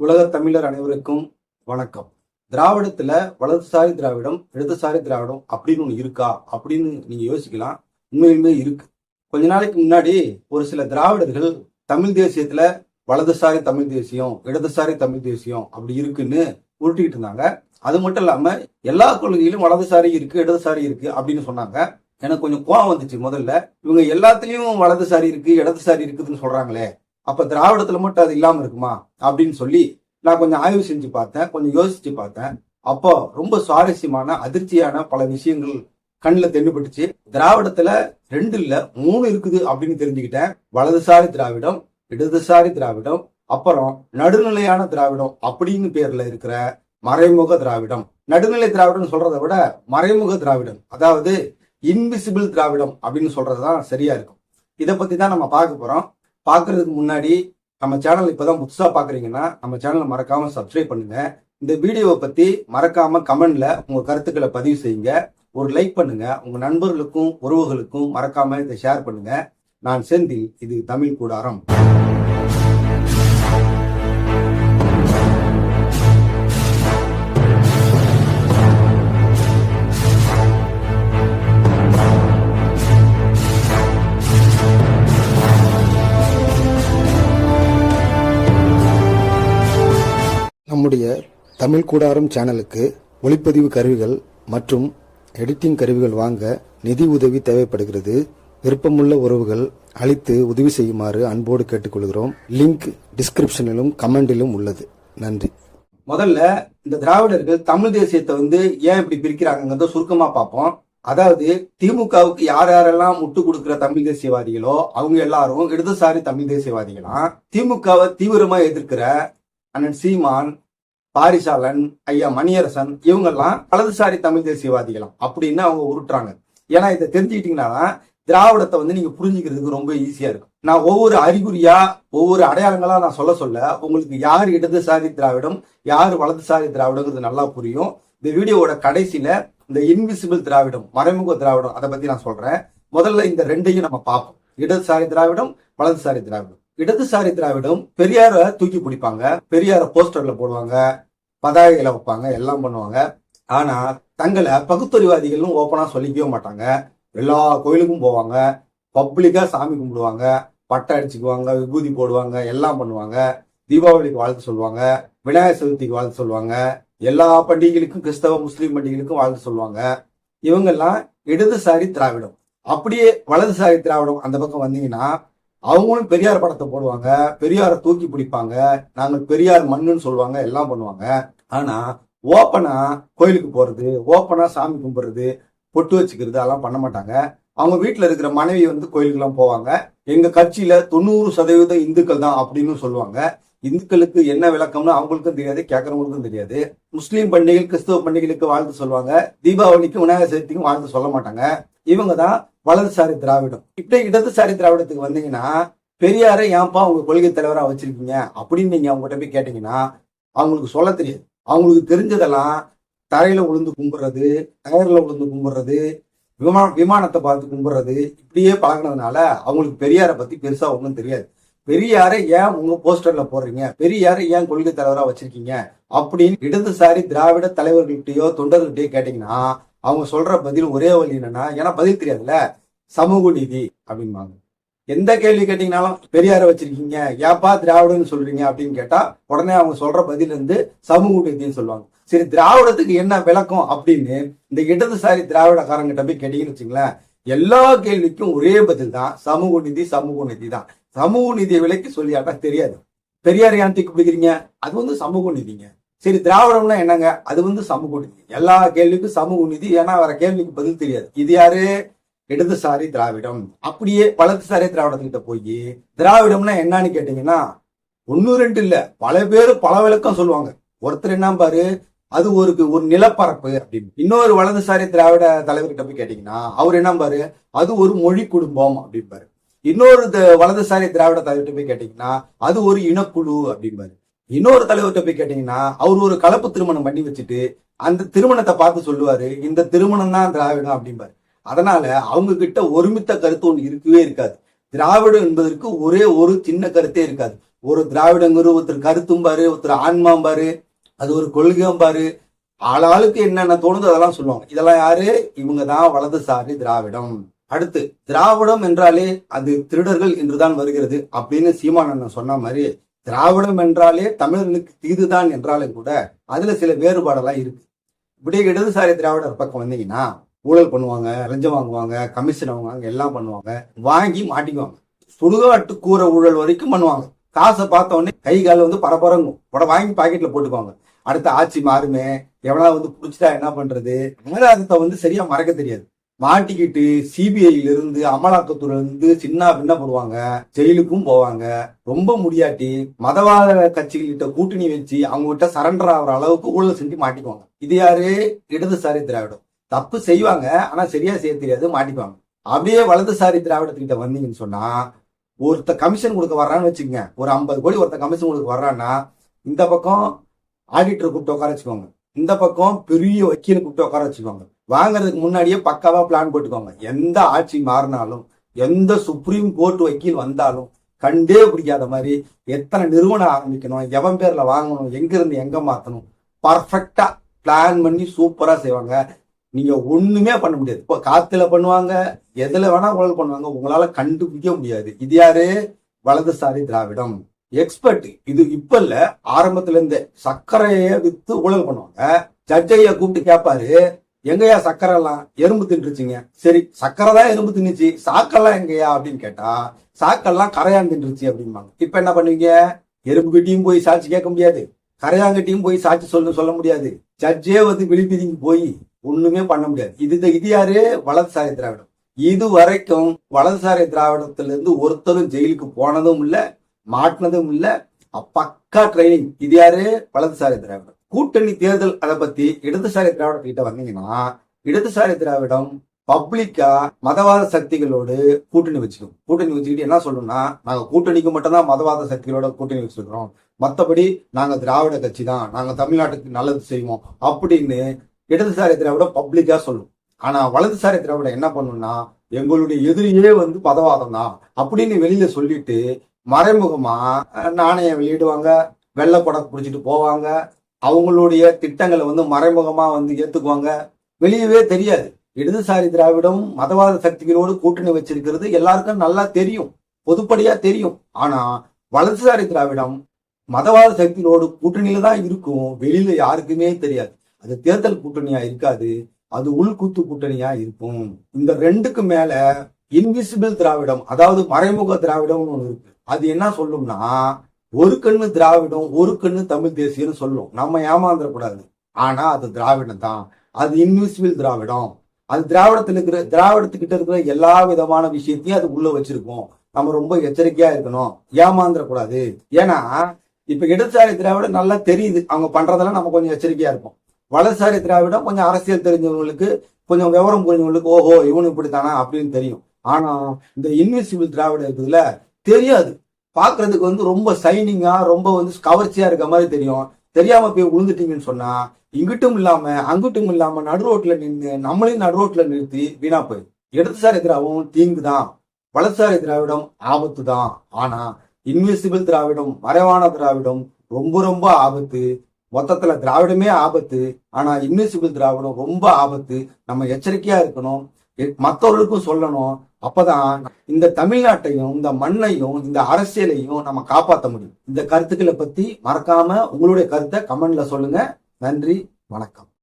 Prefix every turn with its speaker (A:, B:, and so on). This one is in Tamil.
A: உலக தமிழர் அனைவருக்கும் வணக்கம். திராவிடத்துல வலதுசாரி திராவிடம் இடதுசாரி திராவிடம் அப்படின்னு ஒண்ணு இருக்கா அப்படின்னு நீங்க யோசிக்கலாம். உண்மையிலுமே இருக்கு. கொஞ்ச நாளைக்கு முன்னாடி ஒரு சில திராவிடர்கள் தமிழ் தேசியத்துல வலதுசாரி தமிழ் தேசியம் இடதுசாரி தமிழ் தேசியம் அப்படி இருக்குன்னு உருட்டிக்கிட்டு இருந்தாங்க. அது மட்டும் இல்லாம எல்லா கொள்கையிலும் வலதுசாரி இருக்கு இடதுசாரி இருக்கு அப்படின்னு சொன்னாங்க. எனக்கு கொஞ்சம் கோவம் வந்துச்சு முதல்ல. இவங்க எல்லாத்துலயும் வலதுசாரி இருக்கு இடதுசாரி இருக்குதுன்னு சொல்றாங்களே. அப்போ திராவிடத்தில் மட்டும் அது இல்லாமல் இருக்குமா? அப்படின்னு சொல்லி நான் கொஞ்சம் ஆய்வு செஞ்சு பார்த்தேன் கொஞ்சம் யோசிச்சு பார்த்தேன். அப்போ ரொம்ப சுவாரஸ்யமான அதிர்ச்சியான பல விஷயங்கள் கண்ணில் தென்பட்டுச்சு. திராவிடத்துல ரெண்டு இல்ல மூணு இருக்குது அப்படின்னு தெரிஞ்சுக்கிட்டேன். வலதுசாரி திராவிடம் இடதுசாரி திராவிடம் அப்புறம் நடுநிலையான திராவிடம் அப்படின்னு பேர்ல இருக்கிற மறைமுக திராவிடம். நடுநிலை திராவிடம் சொல்றதை விட மறைமுக திராவிடம் அதாவது இன்விசிபிள் திராவிடம் அப்படின்னு சொல்றதுதான் சரியா இருக்கும். இதை பத்தி தான் நம்ம பார்க்க போறோம். பார்க்கறதுக்கு முன்னாடி நம்ம சேனல் இப்பதான் புதுசாக பார்க்குறீங்கன்னா நம்ம சேனலை மறக்காம சப்ஸ்கிரைப் பண்ணுங்க. இந்த வீடியோவை பற்றி மறக்காம கமெண்ட்ல உங்கள் கருத்துக்களை பதிவு செய்யுங்க. ஒரு லைக் பண்ணுங்க. உங்கள் நண்பர்களுக்கும் உறவுகளுக்கும் மறக்காம இதை ஷேர் பண்ணுங்க. நான் செந்தில் இது தமிழ் கூடாரம். நம்முடைய தமிழ் கூடாரம் சேனலுக்கு ஒளிப்பதிவு கருவிகள் மற்றும் எடிட்டிங் கருவிகள் வாங்க நிதி உதவி தேவைப்படுகிறது. விருப்பமுள்ள உறவுகள் அளித்து உதவி செய்யுமாறு அன்போடு கேட்டுக்கொள்கிறோம். லிங்க் டிஸ்கிரிப்ஷனிலும் கமெண்டிலும் உள்ளது. நன்றி. முதல்ல இந்த திராவிடர்கள் தமிழ் தேசியத்தை வந்து ஏன் இப்படி பிரிக்கிறாங்கிறத சுருக்கமா பார்ப்போம். அதாவது திமுகவுக்கு யார் யாரெல்லாம் முட்டு கொடுக்கிற தமிழ் தேசியவாதிகளோ அவங்க எல்லாரும் இடதுசாரி தமிழ் தேசியவாதிகளாம் திமுகவை தீவிரமா எதிர்க்கிற அண்ணன் சீமான் பாரிசாலன் ஐயா மணியரசன் இவங்கெல்லாம் வலதுசாரி தமிழ் தேசியவாதிகளாம். அப்படின்னு அவங்க உருட்டுறாங்க. ஏன்னா இதை தெரிஞ்சுக்கிட்டீங்கன்னா திராவிடத்தை வந்து நீங்க புரிஞ்சுக்கிறதுக்கு ரொம்ப ஈஸியா இருக்கும். நான் ஒவ்வொரு அறிகுறியா ஒவ்வொரு அடையாளங்களா நான் சொல்ல சொல்ல உங்களுக்கு யார் இடதுசாரி திராவிடம் யார் வலதுசாரி திராவிடங்கிறது நல்லா புரியும். இந்த வீடியோவோட கடைசியில இந்த இன்விசிபிள் திராவிடம் மறைமுக திராவிடம் அதை பத்தி நான் சொல்றேன். முதல்ல இந்த ரெண்டையும் நம்ம பார்ப்போம். இடதுசாரி திராவிடம் வலதுசாரி திராவிடம். இடதுசாரி திராவிடம் பெரியார தூக்கி பிடிப்பாங்க. பெரியார போஸ்டர்ல போடுவாங்க. பதாகைகளை வைப்பாங்க. எல்லாம் பண்ணுவாங்க. ஆனா தங்களை பகுத்தறிவாதிகளும் ஓப்பனா சொல்லிக்கவே மாட்டாங்க. எல்லா கோயிலுக்கும் போவாங்க. பப்ளிக்கா சாமி கும்பிடுவாங்க. பட்டை அடிச்சுக்குவாங்க. விபூதி போடுவாங்க. எல்லாம் பண்ணுவாங்க. தீபாவளிக்கு வாழ்த்து சொல்லுவாங்க. விநாயகர் சதுர்த்திக்கு வாழ்த்து சொல்லுவாங்க. எல்லா பண்டிகைகளுக்கும் கிறிஸ்தவ முஸ்லீம் பண்டிகைகளுக்கும் வாழ்த்து சொல்லுவாங்க. இவங்கெல்லாம் இடதுசாரி திராவிடம். அப்படியே வலதுசாரி திராவிடம் அந்த பக்கம் வந்தீங்கன்னா அவங்களும் பெரியார் படத்தை போடுவாங்க பெரியாரை தூக்கி பிடிப்பாங்க நாங்கள் பெரியார் மண்ணுன்னு சொல்லுவாங்க எல்லாம் பண்ணுவாங்க. ஆனா ஓப்பனா கோயிலுக்கு போறது ஓப்பனா சாமி கும்பிடுறது பொட்டு வச்சுக்கிறது அதெல்லாம் பண்ண மாட்டாங்க. அவங்க வீட்டில் இருக்கிற மனைவி வந்து கோயிலுக்கெல்லாம் போவாங்க. எங்க கட்சியில தொண்ணூறு சதவீதம் இந்துக்கள் தான் அப்படின்னு சொல்லுவாங்க. இந்துக்களுக்கு என்ன விளக்கம்னு அவங்களுக்கும் தெரியாது கேட்கறவங்களுக்கும் தெரியாது. முஸ்லீம் பண்டிகை கிறிஸ்துவ பண்டிகைகளுக்கு வாழ்த்து சொல்லுவாங்க. தீபாவளிக்கும் விநாயகர் சதுர்த்திக்கும் வாழ்த்து சொல்ல மாட்டாங்க. இவங்க தான் வலதுசாரி திராவிடம். இப்படி இடதுசாரி திராவிடத்துக்கு வந்தீங்கன்னா பெரியாரை ஏன்பா உங்க கொள்கை தலைவரா வச்சிருக்கீங்க அப்படின்னு நீங்க அவங்ககிட்ட போய் கேட்டீங்கன்னா அவங்களுக்கு சொல்ல தெரியாது. அவங்களுக்கு தெரிஞ்சதெல்லாம் தரையில விழுந்து கும்பிடுறது டயர்ல விழுந்து கும்பிடுறது விமான விமானத்தை பார்த்து கும்பிடுறது இப்படியே பழகினதுனால அவங்களுக்கு பெரியாரை பத்தி பெருசா ஒன்றும் தெரியாது. பெரியாரை ஏன் உங்க போஸ்டர்ல போடுறீங்க? பெரியாரை ஏன் கொள்கை தலைவரா வச்சிருக்கீங்க? அப்படின்னு இடதுசாரி திராவிட தலைவர்கள்கிட்டயோ தொண்டர்கள்ட்டயோ கேட்டீங்கன்னா அவங்க சொல்ற பதில் ஒரே வழி என்னன்னா ஏன்னா பதில் தெரியாதுல்ல? சமூக நீதி அப்படிம்பாங்க. எந்த கேள்வி கேட்டீங்கனாலும் பெரியாரை வச்சிருக்கீங்க ஏப்பா திராவிடன்னு சொல்றீங்க அப்படின்னு கேட்டா உடனே அவங்க சொல்ற பதில் வந்து சமூக நீதினு சொல்லுவாங்க. சரி திராவிடத்துக்கு என்ன விளக்கம் அப்படின்னு இந்த இடதுசாரி திராவிடக்காரங்கிட்ட போய் கேட்டீங்கன்னு வச்சுங்களேன் எல்லா கேள்விக்கும் ஒரே பதில் தான் சமூக நிதி சமூக நிதி தான். சமூக நிதியை விலைக்கு சொல்லியாட்டா தெரியாது. பெரியார் ஏன் தூக்கி பிடிக்கிறீங்க? அது வந்து சமூக நிதிங்க. சரி திராவிடம்னா என்னங்க? அது வந்து சமூக நீதி எல்லா கேள்விக்கும் சமூக நீதி. ஏன்னா வர கேள்விக்கு பதில் தெரியாது. இது யாரு? இடதுசாரி திராவிடம். அப்படியே வலதுசாரி திராவிடத்துக்கிட்ட போய் திராவிடம்னா என்னன்னு கேட்டீங்கன்னா ஒன்னு ரெண்டு இல்ல. பல பேர் பல விளக்கம் சொல்லுவாங்க. ஒருத்தர் என்ன பாரு அது ஒரு ஒரு நிலப்பரப்பு அப்படின்னு. இன்னொரு வலதுசாரி திராவிட தலைவர்கிட்ட போய் கேட்டீங்கன்னா அவர் என்ன பாரு அது ஒரு மொழி குடும்பம் அப்படின்பாரு இன்னொரு த- வலதுசாரி திராவிட தலைவர்கிட்ட போய் கேட்டீங்கன்னா அது ஒரு இனக்குழு அப்படிம்பாரு. இன்னொரு தலைவர்கிட்ட போய் கேட்டீங்கன்னா அவர் ஒரு கலப்பு திருமணம் பண்ணி வச்சுட்டு அந்த திருமணத்தை பார்த்து சொல்லுவாரு இந்த திருமணம் தான் திராவிடம் அப்படிம்பாரு. அதனால அவங்க கிட்ட ஒருமித்த கருத்து ஒன்று இருக்கவே இருக்காது. திராவிடம் என்பதற்கு ஒரே ஒரு சின்ன கருத்தே இருக்காது.
B: ஒரு திராவிடங்கிற ஒருத்தர் கருத்தும் பாரு ஒருத்தர் ஆன்மாம் பாரு அது ஒரு கொள்கையும் பாரு ஆளாளுக்கு என்னென்ன தோணுதோ அதெல்லாம் சொல்லுவாங்க. இதெல்லாம் யாரு? இவங்க தான் வலதுசாரி திராவிடம். அடுத்து திராவிடம் என்றாலே அது திருடர்கள் என்றுதான் வருகிறது அப்படின்னு சீமானண்ணன் சொன்ன மாதிரி திராவிடம் என்றாலே தமிழர்களுக்கு தீதுதான் என்றாலும் கூட அதுல சில வேறுபாடெல்லாம் இருக்கு. இப்படியே இடதுசாரி திராவிடர் பக்கம் வந்தீங்கன்னா ஊழல் பண்ணுவாங்க லஞ்சம் வாங்குவாங்க கமிஷன் வாங்குவாங்க எல்லாம் பண்ணுவாங்க. வாங்கி மாட்டிக்குவாங்க. சுடுகாட்டு கூற ஊழல் வரைக்கும் பண்ணுவாங்க. காசை பார்த்த உடனே கை கால் வந்து பரபரங்கும். உட வாங்கி பாக்கெட்ல போட்டுக்குவாங்க. அடுத்த ஆட்சி மாறுமே எவனா வந்து புடிச்சிட்டா என்ன பண்றது? அமலாக்கத்தை வந்து சரியா மறக்க தெரியாது. மாட்டிக்கிட்டு சிபிஐல இருந்து அமலாக்கத்துறை இருந்து சின்ன பின்ன போடுவாங்க ஜெயிலுக்கும் போவாங்க. ரொம்ப முடியாட்டி மதவாத கட்சிகள்கிட்ட கூட்டணி வச்சு அவங்ககிட்ட சரண்டர் ஆகிற அளவுக்கு ஊழல் செஞ்சு மாட்டிக்குவாங்க. இது யாரு? இடதுசாரி திராவிடம். தப்பு செய்வாங்க ஆனா சரியா செய்ய தெரியாது மாட்டிக்குவாங்க அப்படியே வலதுசாரி திராவிடத்துக்கிட்ட வந்தீங்கன்னு சொன்னா ஒருத்த கமிஷன் கொடுக்க வர்றான்னு வச்சுக்கோங்க. ஒரு ஐம்பது கோடி ஒருத்த கமிஷன் கொடுக்க வர்றான்னா இந்த பக்கம் ஆடிட்டர் கூப்பிட்டு உட்கார வச்சுக்கோங்க. இந்த பக்கம் பெரிய வக்கீல் கூப்பிட்டு உட்கார வச்சுக்கோங்க. வாங்குறதுக்கு முன்னாடியே பக்காவா பிளான் போட்டுக்கோங்க. எந்த ஆட்சி மாறினாலும் எந்த சுப்ரீம் கோர்ட் வக்கீல் வந்தாலும் கண்டே பிடிக்காத மாதிரி எத்தனை நிறுவனம் ஆரம்பிக்கணும் எவன் பேர்ல வாங்கணும் எங்க இருந்து எங்க மாத்தணும் பர்ஃபெக்டா பிளான் பண்ணி சூப்பரா செய்வாங்க. நீங்க ஒண்ணுமே பண்ண முடியாது. இப்போ காத்துல பண்ணுவாங்க எதுல வேணா ஊழல் பண்ணுவாங்க உங்களால கண்டுபிடிக்க முடியாது. இது யாரு? வலதுசாரி திராவிடம். எக்ஸ்பர்ட் இது இப்ப இல்ல ஆரம்பத்துல இருந்தே சர்க்கரைய வித்து ஊழல் பண்ணுவாங்க. ஜட்ஜைய கூப்பிட்டு கேட்பாரு எங்கயா சக்கரை எல்லாம் எறும்பு தின்றுச்சுங்க. சரி சக்கரை தான் எறும்பு தின்னுச்சு. சாக்கெல்லாம் எங்கயா அப்படின்னு கேட்டா சாக்கெல்லாம் கரையான் தின்றுச்சு அப்படிம்பாங்க. இப்ப என்ன பண்ணுவீங்க? எறும்பு கிட்டியும் போய் சாட்சி கேட்க முடியாது. கரையாங்கிட்டையும் போய் சாட்சி சொல்ல சொல்ல முடியாது. ஜட்ஜே வந்து விழிப்பிதிக்கு போய் ஒண்ணுமே பண்ண முடியாது. இது இது யாரு? வலதுசாரி திராவிடம். இது வரைக்கும் வலதுசாரி திராவிடத்திலிருந்து ஒருத்தரும் ஜெயிலுக்கு போனதும் இல்ல மாட்டினதும் இல்ல. பக்கா ட்ரைனிங் இது யாரு? வலதுசாரி திராவிடம். கூட்டணி தேர்தல் அதை பத்தி இடதுசாரி திராவிடத்திட்ட வந்தீங்கன்னா இடதுசாரி திராவிடம் பப்ளிக்கா மதவாத சக்திகளோடு கூட்டணி வச்சுக்கும் கூட்டணி வச்சுக்கிட்டு என்ன சொல்லணும்னா நாங்க கூட்டணிக்கு மட்டும்தான் மதவாத சக்திகளோட கூட்டணி வச்சிருக்கிறோம். மத்தபடி நாங்க திராவிட கட்சி தான் நாங்க தமிழ்நாட்டுக்கு நல்லது செய்வோம் அப்படின்னு இடதுசாரி திராவிட பப்ளிக்கா சொல்லும். ஆனா வலதுசாரி திராவிடம் என்ன பண்ணும்னா எங்களுடைய எதிரியே வந்து மதவாதம் தான் அப்படின்னு வெளியில சொல்லிட்டு மறைமுகமா நாணயம் வெளியிடுவாங்க வெள்ளை குடம் பிடிச்சிட்டு போவாங்க அவங்களுடைய திட்டங்களை வந்து மறைமுகமா வந்து ஏத்துக்குவாங்க. வெளியவே தெரியாது. இடதுசாரி திராவிடம் மதவாத சக்திகளோடு கூட்டணி வச்சிருக்கிறது எல்லாருக்கும் நல்லா தெரியும். பொதுப்படியா தெரியும். ஆனா வலதுசாரி திராவிடம் மதவாத சக்திகளோடு கூட்டணியில தான் இருக்கும். வெளியில யாருக்குமே தெரியாது. அது தேர்தல் கூட்டணியா இருக்காது. அது உள்கூத்து கூட்டணியா இருக்கும். இந்த ரெண்டுக்கு மேல இன்விசிபிள் திராவிடம் அதாவது மறைமுக திராவிடம்னு ஒண்ணு இருக்கு. அது என்ன சொல்லும்னா ஒரு கண்ணு திராவிடம் ஒரு கண்ணு தமிழ் தேசியம்னு சொல்லும். நம்ம ஏமாந்துடக்கூடாது. ஆனா அது திராவிடம் தான் அது இன்விசிபிள் திராவிடம். அது திராவிடத்துல இருக்கிற திராவிடத்துக்கிட்ட இருக்கிற எல்லா விதமான விஷயத்தையும் அது உள்ள வச்சிருக்கோம். நம்ம ரொம்ப எச்சரிக்கையா இருக்கணும். ஏமாந்துடக்கூடாது. ஏன்னா இப்ப இடதுசாரி திராவிடம் நல்லா தெரியுது. அவங்க பண்றதெல்லாம் நம்ம கொஞ்சம் எச்சரிக்கையா இருப்போம். வலதுசாரி திராவிடம் கொஞ்சம் அரசியல் தெரிஞ்சவங்களுக்கு கொஞ்சம் விவரம் புரிஞ்சவங்களுக்கு ஓஹோ இவனு இப்படித்தானா அப்படின்னு தெரியும். ஆனா இந்த இன்விசிபிள் திராவிடம் இருக்குதுல தெரியாது. பார்க்கறதுக்கு வந்து ரொம்ப சைனிங்கா ரொம்ப வந்து கவர்ச்சியா இருக்க மாதிரி தெரியும். தெரியாம போய் விழுந்துட்டீங்கன்னு சொன்னா இங்கிட்டும் இல்லாம அங்கிட்டும் இல்லாம நடு ரோட்ல நின்று நம்மளையும் நடு ரோட்ல நிறுத்தி வீணா போய் இடதுசாரி திராவிடம் தீங்கு தான் வலதுசாரி திராவிடம் ஆபத்து தான் ஆனா இன்விசிபிள் திராவிடம் மறைவான திராவிடம் ரொம்ப ரொம்ப ஆபத்து. மொத்தத்துல திராவிடமே ஆபத்து. ஆனா இன்விசிபிள் திராவிடம் ரொம்ப ஆபத்து. நம்ம எச்சரிக்கையா இருக்கணும். மற்றவர்களுக்கும் சொல்லணும். அப்பதான் இந்த தமிழ்நாட்டையும் இந்த மண்ணையும் இந்த அரசியலையும் நம்ம காப்பாற்ற முடியும். இந்த கருத்துக்களை பத்தி மறக்காம உங்களுடைய கருத்தை கமெண்ட்ல சொல்லுங்க. நன்றி வணக்கம்.